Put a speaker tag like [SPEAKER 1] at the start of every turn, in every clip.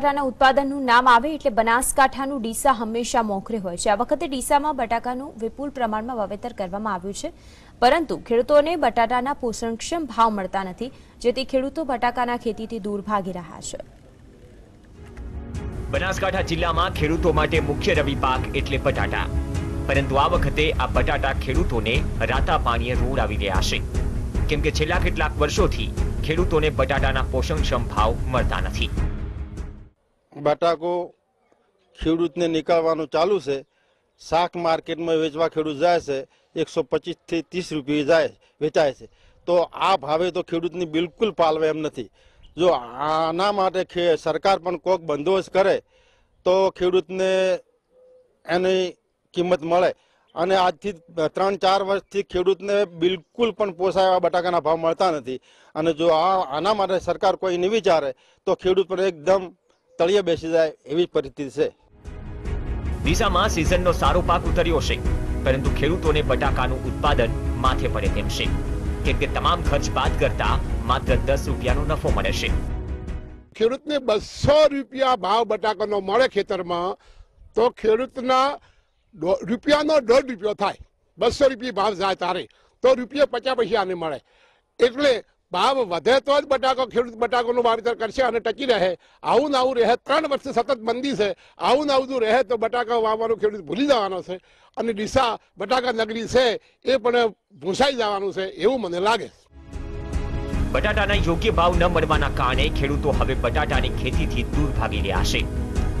[SPEAKER 1] બટાટાના ઉત્પાદનનું નામ આવે એટલે બનાસકાંઠાનું ડીસા હંમેશા મોખરે હોય છે. આ વખતે ડીસામાં બટાકાનું વિપુલ પ્રમાણમાં વાવેતર કરવામાં આવ્યું છે. પરંતુ ખેડૂતોને બટાટાના પોષણક્ષમ ભાવ મળતા નથી, જેથી ખેડૂતો બટાકાના ખેતીથી દૂર ભાગી રહ્યા છે.
[SPEAKER 2] બનાસકાંઠા જિલ્લામાં ખેડૂતો માટે મુખ્ય રવિ પાક એટલે બટાટા. પરંતુ આ વખતે આ બટાટા ખેડૂતોને રાતા પાણીએ રોડાવી રહ્યા છે. કેમ કે છેલ્લા કેટલાક વર્ષોથી ખેડૂતોને બટાટાના પોષણક્ષમ ભાવ મળતા નથી.
[SPEAKER 3] બટાકો ખેડૂતને નીકળવાનું ચાલુ છે. શાક માર્કેટમાં વેચવા ખેડૂત જાય છે. એકસો પચીસથી ત્રીસ રૂપિયા જાય, વેચાય છે. તો આ ભાવે તો ખેડૂતની બિલકુલ પાલવે એમ નથી. જો આના માટે સરકાર પણ કોઈક બંદોબસ્ત કરે, તો ખેડૂતને એની કિંમત મળે. અને આજથી ત્રણ ચાર વર્ષથી ખેડૂતને બિલકુલ પણ પોસાય એવા બટાકાના ભાવ મળતા નથી. અને જો આ આના માટે સરકાર કોઈ નહીં વિચારે, તો ખેડૂત પર એકદમ તળિયે બેસી જાય એવી પરિસ્થિતિ છે.
[SPEAKER 2] ડીસામાં સિઝનનો સારો પાક ઉતર્યો છે પરંતુ ખેડૂતોને બટાકાનું ઉત્પાદન માથે પડે તેમ છે. કેમ કે તમામ ખર્ચ બાદ કરતા માત્ર દસ રૂપિયાનો નફો મળે છે.
[SPEAKER 4] ખેડૂતને બસો રૂપિયા ભાવ બટાકાનો મળે ખેતરમાં તો ખેડૂતના રૂપિયાનો દોઢ રૂપિયો થાય. બસો રૂપિયા ભાવ જાય તારે તો રૂપિયા પચાસ પૈસા આને મળે. એટલે ભાવ વધે તો જ બટાકો, ખેડૂત બટાકોનું વાવેતર કરશે અને ટકી રહે. આવું આવું રહે. ત્રણ વર્ષ સતત મંદી છે. આવું ને આવું જો રહે તો બટાકા વાવવાનું ખેડૂત ભૂલી જવાનો છે. અને ડીસા બટાકા નગરી છે એ પણ ભૂસાઈ જવાનું છે એવું મને લાગે
[SPEAKER 2] બટાટાના યોગ્ય ભાવ ન મળવાના કારણે ખેડૂતો હવે બટાટાની ખેતીથી દૂર ભાગી રહ્યા છે.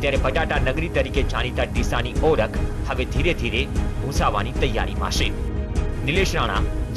[SPEAKER 2] ત્યારે બટાટા નગરી તરીકે જાણીતા ડીસાની ઓળખ હવે ધીરે ધીરે ભૂંસાવાની તૈયારીમાં છે. નિલેશ રાણા